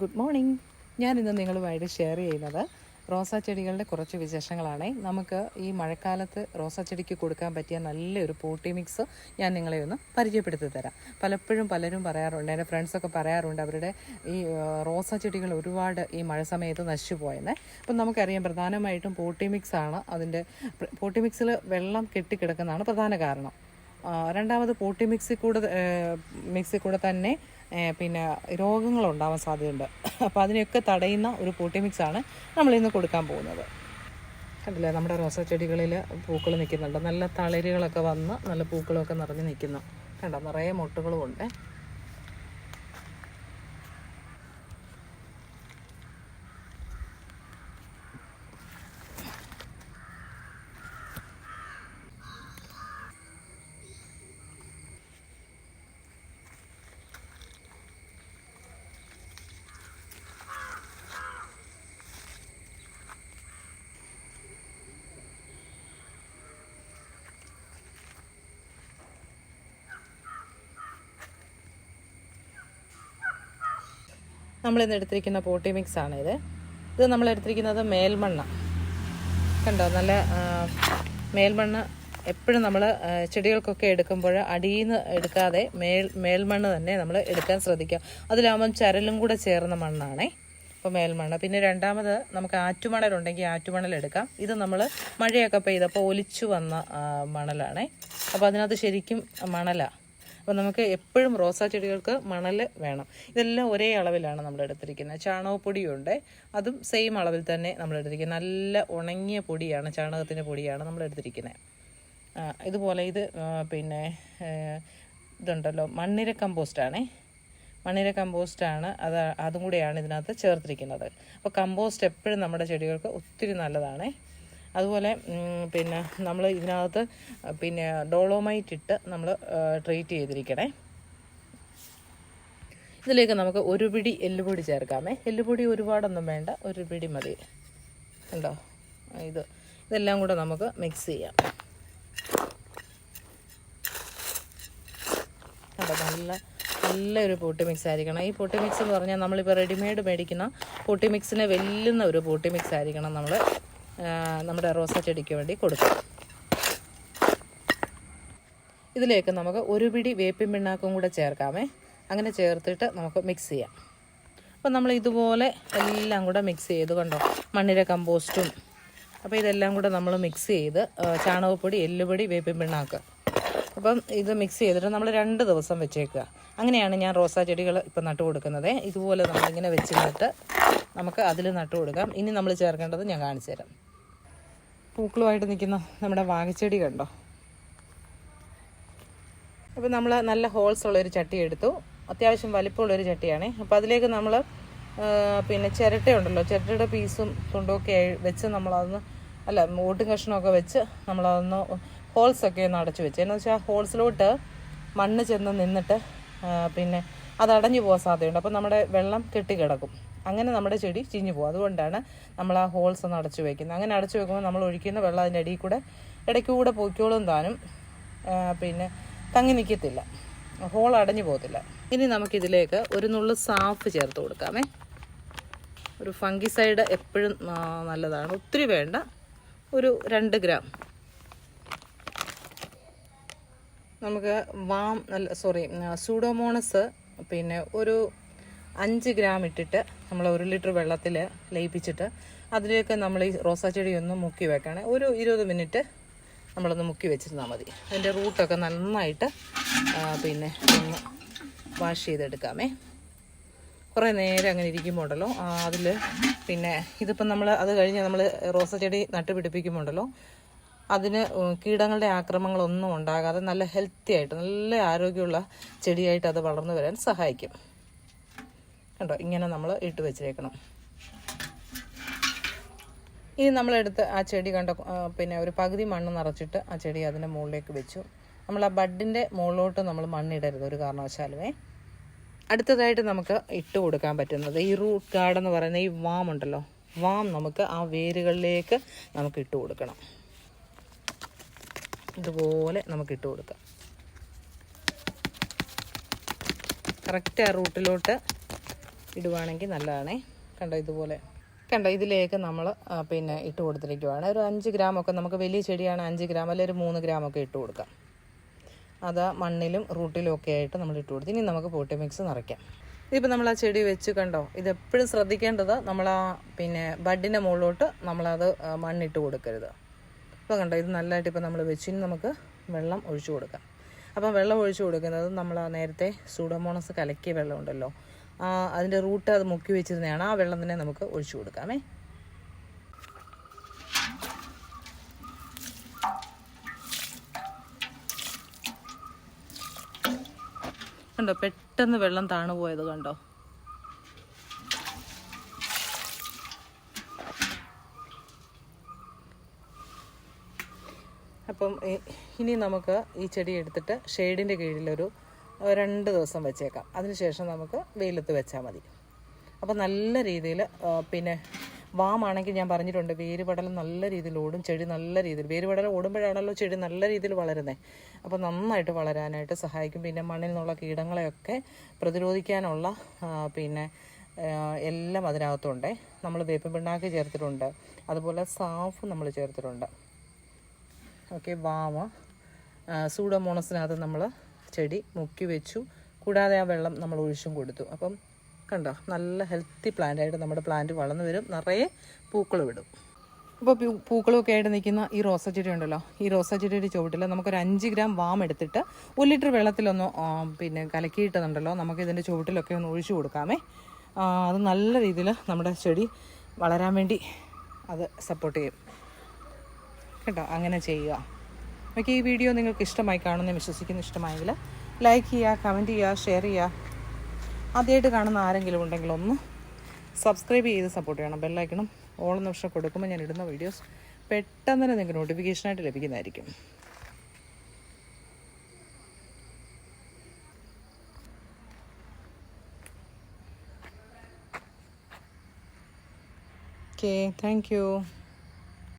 Good morning. ഞാൻ ഇന്ന് നിങ്ങളുമായിട്ട് ഷെയർ ചെയ്യുന്നത് റോസാ ചെടികളുടെ കുറച്ച് വിശേഷങ്ങളാണ്. നമുക്ക് ഈ മഴക്കാലത്ത് റോസാ ചെടിക്ക് കൊടുക്കാൻ പറ്റിയ നല്ലൊരു പോട്ടി മിക്സ് ഞാൻ നിങ്ങളെ ഒന്ന് പരിചയപ്പെടുത്തി തരാം. പലപ്പോഴും പലരും പറയാറുണ്ട് എന്റെ ഫ്രണ്ട്സൊക്കെ പറയാറുണ്ട് അവരുടെ ഈ റോസാ ചെടികൾ ഒരുപാട് ഈ മഴ സമയത്ത് നശിച്ചു പോയെന്ന്. അപ്പം നമുക്കറിയാം പ്രധാനമായിട്ടും പോട്ടി മിക്സ് ആണ് അതിന്റെ പോട്ടി മിക്സിൽ വെള്ളം കെട്ടിക്കിടക്കുന്നതാണ് പ്രധാന കാരണം. രണ്ടാമത് പോട്ടി മിക്സി കൂടെ മിക്സി കൂടെ തന്നെ പിന്നെ രോഗങ്ങൾ ഉണ്ടാവാൻ സാധ്യതയുണ്ട്. അപ്പോൾ അതിനെയൊക്കെ തടയുന്ന ഒരു പോട്ടി മിക്സാണ് നമ്മൾ ഇന്ന് കൊടുക്കാൻ പോകുന്നത്. കണ്ടില്ലേ നമ്മുടെ റോസാ ചെടികളിൽ പൂക്കൾ നിൽക്കുന്നുണ്ട്. നല്ല തളിരുകളൊക്കെ വന്ന് നല്ല പൂക്കളൊക്കെ നിറഞ്ഞ് നിൽക്കുന്നു. കണ്ടോ നിറയെ മുട്ടുകളും നമ്മളിന്ന് എടുത്തിരിക്കുന്ന പോട്ടി മിക്സ് ആണ് ഇത്. ഇത് നമ്മൾ എടുത്തിരിക്കുന്നത് മേൽമണ്ണ. കണ്ടോ? നല്ല മേൽമണ്ണ് എപ്പോഴും നമ്മൾ ചെടികൾക്കൊക്കെ എടുക്കുമ്പോൾ അടിയിൽ നിന്ന് എടുക്കാതെ മേൽ മേൽമണ്ണ് തന്നെ നമ്മൾ എടുക്കാൻ ശ്രദ്ധിക്കുക. അതിലാകുമ്പം ചരലും കൂടെ ചേർന്ന മണ്ണാണേ. അപ്പോൾ മേൽമണ്ണ്. പിന്നെ രണ്ടാമത് നമുക്ക് ആറ്റുമണലുണ്ടെങ്കിൽ ആറ്റുമണൽ എടുക്കാം. ഇത് നമ്മൾ മഴയൊക്കെ പെയ്തപ്പോൾ ഒലിച്ചു വന്ന മണലാണേ. അപ്പോൾ അതിനകത്ത് ശരിക്കും മണലാണ് അപ്പോൾ നമുക്ക് എപ്പോഴും റോസാ ചെടികൾക്ക് മണൽ വേണം. ഇതെല്ലാം ഒരേ അളവിലാണ് നമ്മൾ എടുത്തിരിക്കുന്നത്. ചാണകപ്പൊടിയുണ്ട് അതും സെയിം അളവിൽ തന്നെ നമ്മൾ എടുത്തിരിക്കുന്നത്. നല്ല ഉണങ്ങിയ പൊടിയാണ് ചാണകത്തിന്റെ പൊടിയാണ് നമ്മൾ എടുത്തിരിക്കുന്നത്. ഇതുപോലെ ഇത് പിന്നെ ഇതുണ്ടല്ലോ മണ്ണിര കമ്പോസ്റ്റാണേ മണ്ണിര കമ്പോസ്റ്റാണ് അത് അതും കൂടെയാണ് ഇതിനകത്ത് ചേർത്തിരിക്കുന്നത്. അപ്പോൾ കമ്പോസ്റ്റ് എപ്പോഴും നമ്മുടെ ചെടികൾക്ക് ഒത്തിരി നല്ലതാണേ. അതുപോലെ പിന്നെ നമ്മൾ ഇതിനകത്ത് പിന്നെ ഡോളോമൈറ്റ് ഇട്ട് നമ്മൾ ട്രീറ്റ് ചെയ്തിരിക്കണേ. ഇതിലേക്ക് നമുക്ക് ഒരു പിടി എല്ലുപൊടി ചേർക്കാമേ. എല്ലുപൊടി ഒരുപാടൊന്നും വേണ്ട ഒരു പിടി മതി. ഉണ്ടോ ഇത് ഇതെല്ലാം കൂടെ നമുക്ക് മിക്സ് ചെയ്യാം. കണ്ടോ? നല്ല നല്ലൊരു പൊട്ടി മിക്സ് ആയിരിക്കണം. ഈ പൊട്ടി മിക്സ് എന്ന് പറഞ്ഞാൽ നമ്മളിപ്പോൾ റെഡിമെയ്ഡ് മേടിക്കുന്ന പൊട്ടി മിക്സിനെ വെല്ലുന്ന ഒരു പൊട്ടി മിക്സ് ആയിരിക്കണം നമ്മൾ നമ്മുടെ റോസ ചെടിക്ക് വേണ്ടി കൊടുക്കുക ഇതിലേക്ക് നമുക്ക് ഒരു പിടി വേപ്പിൻ പിണ്ണാക്കും കൂടെ ചേർക്കാമേ. അങ്ങനെ ചേർത്തിട്ട് നമുക്ക് മിക്സ് ചെയ്യാം. അപ്പോൾ നമ്മൾ ഇതുപോലെ എല്ലാം കൂടെ മിക്സ് ചെയ്ത് കണ്ടോ? മണ്ണിര കമ്പോസ്റ്റും. അപ്പോൾ ഇതെല്ലാം കൂടെ നമ്മൾ മിക്സ് ചെയ്ത് ചാണകപ്പൊടി എല്ലുപൊടി വേപ്പിൻ പിണ്ണാക്ക്. അപ്പം ഇത് മിക്സ് ചെയ്തിട്ട് നമ്മൾ രണ്ട് ദിവസം വെച്ചേക്കുക. അങ്ങനെയാണ് ഞാൻ റോസാ ചെടികൾ ഇപ്പം നട്ടു കൊടുക്കുന്നത്. ഇതുപോലെ നമ്മളിങ്ങനെ വെച്ചിരുന്നിട്ട് നമുക്ക് അതിൽ നട്ടു കൊടുക്കാം. ഇനി നമ്മൾ ചേർക്കേണ്ടത് ഞാൻ കാണിച്ചു തരാം. പൂക്കളുമായിട്ട് നിൽക്കുന്ന നമ്മുടെ വാങ്ങിച്ചെടി കണ്ടോ? അപ്പോൾ നമ്മൾ നല്ല ഹോൾസ് ഉള്ളൊരു ചട്ടി എടുത്തു. അത്യാവശ്യം വലിപ്പമുള്ളൊരു ചട്ടിയാണ്. അപ്പോൾ അതിലേക്ക് നമ്മൾ പിന്നെ ചിരട്ടയുണ്ടല്ലോ ചിരട്ടയുടെ പീസും തുണ്ടൊക്കെ വെച്ച് നമ്മളതൊന്ന് അല്ല ഓട്ടും കഷ്ണമൊക്കെ വെച്ച് നമ്മളതൊന്ന് ഹോൾസൊക്കെ ഒന്ന് അടച്ചു വെച്ച്. എന്ന് വെച്ചാൽ ഹോൾസിലോട്ട് മണ്ണ് ചെന്ന് നിന്നിട്ട് പിന്നെ അത് അടഞ്ഞു പോകാൻ സാധ്യതയുണ്ട്. അപ്പോൾ നമ്മുടെ വെള്ളം കെട്ടിക്കിടക്കും. അങ്ങനെ നമ്മുടെ ചെടി ചീഞ്ഞു പോകും. അതുകൊണ്ടാണ് നമ്മൾ ആ ഹോൾസ് ഒന്ന് അടച്ചു വയ്ക്കുന്നത് അങ്ങനെ അടച്ചു വെക്കുമ്പോൾ നമ്മൾ ഒഴിക്കുന്ന വെള്ളം അതിന്റെ അടിയിൽ കൂടെ ഇടയ്ക്ക് കൂടെ പൊയ്ക്കോളും താനും. പിന്നെ തങ്ങി നിൽക്കത്തില്ല. ഹോൾ അടഞ്ഞു പോകത്തില്ല. ഇനി നമുക്കിതിലേക്ക് ഒരു നുള്ളു സാഫ് ചേർത്ത് കൊടുക്കാമേ. ഒരു ഫംഗിസൈഡ് എപ്പോഴും നല്ലതാണ്. ഒത്തിരി വേണ്ട. ഒരു രണ്ട് ഗ്രാം. നമുക്ക് വാം സോറി സൂഡോമോണസ് പിന്നെ ഒരു അഞ്ച് ഗ്രാം ഇട്ടിട്ട് നമ്മൾ ഒരു ലിറ്റർ വെള്ളത്തിൽ ലയിപ്പിച്ചിട്ട് അതിലേക്ക് നമ്മൾ ഈ റോസാ ചെടി ഒന്ന് മുക്കി വെക്കണേ. ഒരു ഇരുപത് മിനിറ്റ് നമ്മളൊന്ന് മുക്കി വെച്ചിരുന്നാൽ മതി. അതിന്റെ റൂട്ടൊക്കെ നന്നായിട്ട് പിന്നെ ഒന്ന് വാഷ് ചെയ്തെടുക്കാമേ. കുറേ നേരം അങ്ങനെ ഇരിക്കുമ്പോൾ ഉണ്ടല്ലോ അതിൽ പിന്നെ ഇതിപ്പം നമ്മൾ അത് കഴിഞ്ഞ് നമ്മൾ റോസാ ചെടി നട്ടുപിടിപ്പിക്കുമ്പോൾ ഉണ്ടല്ലോ അതിന് കീടങ്ങളുടെ ആക്രമണങ്ങളൊന്നും ഉണ്ടാകാതെ നല്ല ഹെൽത്തി ആയിട്ട് നല്ല ആരോഗ്യമുള്ള ചെടിയായിട്ട് അത് വളർന്നു വരാൻ സഹായിക്കും. കണ്ടോ? ഇങ്ങനെ നമ്മൾ ഇട്ട് വെച്ചേക്കണം. ഇനി നമ്മളെടുത്ത് ആ ചെടി കണ്ട പിന്നെ ഒരു പകുതി മണ്ണ് നിറച്ചിട്ട് ആ ചെടി അതിന്റെ മുകളിലേക്ക് വെച്ചു. നമ്മൾ ആ ബഡിന്റെ മുകളിലോട്ട് നമ്മൾ മണ്ണിടരുത് ഒരു കാരണവശാലുമേ അടുത്തതായിട്ട് നമുക്ക് ഇട്ട് കൊടുക്കാൻ പറ്റുന്നത് ഈ റൂട്ട് ഗാർഡ് എന്ന് പറയുന്ന ഈ വാം ഉണ്ടല്ലോ വാം നമുക്ക് ആ വേരുകളിലേക്ക് നമുക്ക് ഇട്ട് കൊടുക്കണം. ഇതുപോലെ നമുക്ക് ഇട്ട് കൊടുക്കാം. കറക്റ്റ് ആ റൂട്ടിലോട്ട് ഇടുവാണെങ്കിൽ നല്ലതാണേ. കണ്ടോ ഇതുപോലെ. കണ്ടോ ഇതിലേക്ക് നമ്മൾ പിന്നെ ഇട്ട് കൊടുത്തിരിക്കുവാണ്. ഒരു അഞ്ച് ഗ്രാമൊക്കെ നമുക്ക് വലിയ ചെടിയാണ് അഞ്ച് ഗ്രാം അല്ലെങ്കിൽ ഒരു മൂന്ന് ഗ്രാമൊക്കെ ഇട്ട് കൊടുക്കാം. അത് മണ്ണിലും റൂട്ടിലും ഒക്കെ ആയിട്ട് നമ്മൾ ഇട്ട് കൊടുത്ത് ഇനി നമുക്ക് പോട്ടി മിക്സ് നിറയ്ക്കാം. ഇതിപ്പോൾ നമ്മൾ ആ ചെടി വെച്ച് കണ്ടോ ഇത് എപ്പോഴും ശ്രദ്ധിക്കേണ്ടത് നമ്മൾ ആ പിന്നെ ബഡിന്റെ മുകളിലോട്ട് നമ്മളത് മണ്ണിട്ട് കൊടുക്കരുത്. ഇപ്പോൾ കണ്ടോ ഇത് നല്ലതായിട്ട് ഇപ്പോൾ നമ്മൾ വെച്ച് ഇനി നമുക്ക് വെള്ളം ഒഴിച്ചു കൊടുക്കാം. അപ്പം വെള്ളം ഒഴിച്ചു കൊടുക്കുന്നത് നമ്മൾ നേരത്തെ സൂഡോമോണസ് കലക്കിയ വെള്ളം ഉണ്ടല്ലോ ആ അതിന്റെ റൂട്ട് അത് മുക്കി വെച്ചിരുന്നതാണ്. ആ വെള്ളം തന്നെ നമുക്ക് ഒഴിച്ചു കൊടുക്കാമേ. കണ്ടോ പെട്ടെന്ന് വെള്ളം താണു പോയത് കണ്ടോ? അപ്പം ഇനി നമുക്ക് ഈ ചെടി എടുത്തിട്ട് ഷെയ്ഡിന്റെ കീഴിലൊരു രണ്ട് ദിവസം വെച്ചേക്കാം. അതിനുശേഷം നമുക്ക് വെയിലത്ത് വെച്ചാൽ മതി. അപ്പോൾ നല്ല രീതിയിൽ പിന്നെ വാമാണെങ്കിൽ ഞാൻ പറഞ്ഞിട്ടുണ്ട് വേരുപടലം നല്ല രീതിയിൽ ഓടും ചെടി നല്ല രീതിയിൽ വേരുപടലം ഓടുമ്പോഴാണല്ലോ ചെടി നല്ല രീതിയിൽ വളരുന്നത് അപ്പോൾ നന്നായിട്ട് വളരാനായിട്ട് സഹായിക്കും. പിന്നെ മണ്ണിൽ നിന്നുള്ള കീടങ്ങളെയൊക്കെ പ്രതിരോധിക്കാനുള്ള പിന്നെ എല്ലാം അതിനകത്തുണ്ട്. നമ്മൾ വേപ്പിൻ പിണ്ണാക്ക് ചേർത്തിട്ടുണ്ട്. അതുപോലെ സാഫ് നമ്മൾ ചേർത്തിട്ടുണ്ട്. ഓക്കെ വാമ. സൂഡോമോണസിനകത്ത് നമ്മൾ ചെടി മുക്കി വെച്ചു. കൂടാതെ ആ വെള്ളം നമ്മൾ ഒഴിച്ചും കൊടുത്തു. അപ്പം കണ്ടോ നല്ല ഹെൽത്തി പ്ലാന്റായിട്ട് നമ്മുടെ പ്ലാന്റ് വളർന്നു വരും. നിറയെ പൂക്കൾ വിടും. ഇപ്പോൾ പൂക്കളൊക്കെ ആയിട്ട് നിൽക്കുന്ന ഈ റോസ ചെടി ഉണ്ടല്ലോ. ഈ റോസ ചെടിയുടെ ചുവട്ടിൽ നമുക്കൊരു അഞ്ച് ഗ്രാം വാം എടുത്തിട്ട് ഒരു ലിറ്റർ വെള്ളത്തിലൊന്ന് പിന്നെ കലക്കിയിട്ടുന്നുണ്ടല്ലോ നമുക്ക് ഇതിന്റെ ചുവട്ടിലൊക്കെ ഒന്ന് ഒഴിച്ചു കൊടുക്കാമേ. അത് നല്ല രീതിയിൽ നമ്മുടെ ചെടി വളരാൻ വേണ്ടി അത് സപ്പോർട്ട് ചെയ്യും. കേട്ടോ അങ്ങനെ ചെയ്യുക. ഓക്കെ ഈ വീഡിയോ നിങ്ങൾക്ക് ഇഷ്ടമായി കാണുമെന്ന് വിശ്വസിക്കുന്നു ഇഷ്ടമായെങ്കിൽ ലൈക്ക് ചെയ്യുക കമന്റ് ചെയ്യുക ഷെയർ ചെയ്യുക. ആദ്യമായിട്ട് കാണുന്ന ആരെങ്കിലും ഉണ്ടെങ്കിൽ ഒന്ന് സബ്സ്ക്രൈബ് ചെയ്ത് സപ്പോർട്ട് ചെയ്യണം. ബെല്ലൈക്കണം ഓൾ നിമിഷം കൊടുക്കുമ്പോൾ ഞാൻ ഇടുന്ന വീഡിയോസ് പെട്ടെന്ന് തന്നെ നിങ്ങൾക്ക് നോട്ടിഫിക്കേഷനായിട്ട് ലഭിക്കുന്നതായിരിക്കും. Okay thank you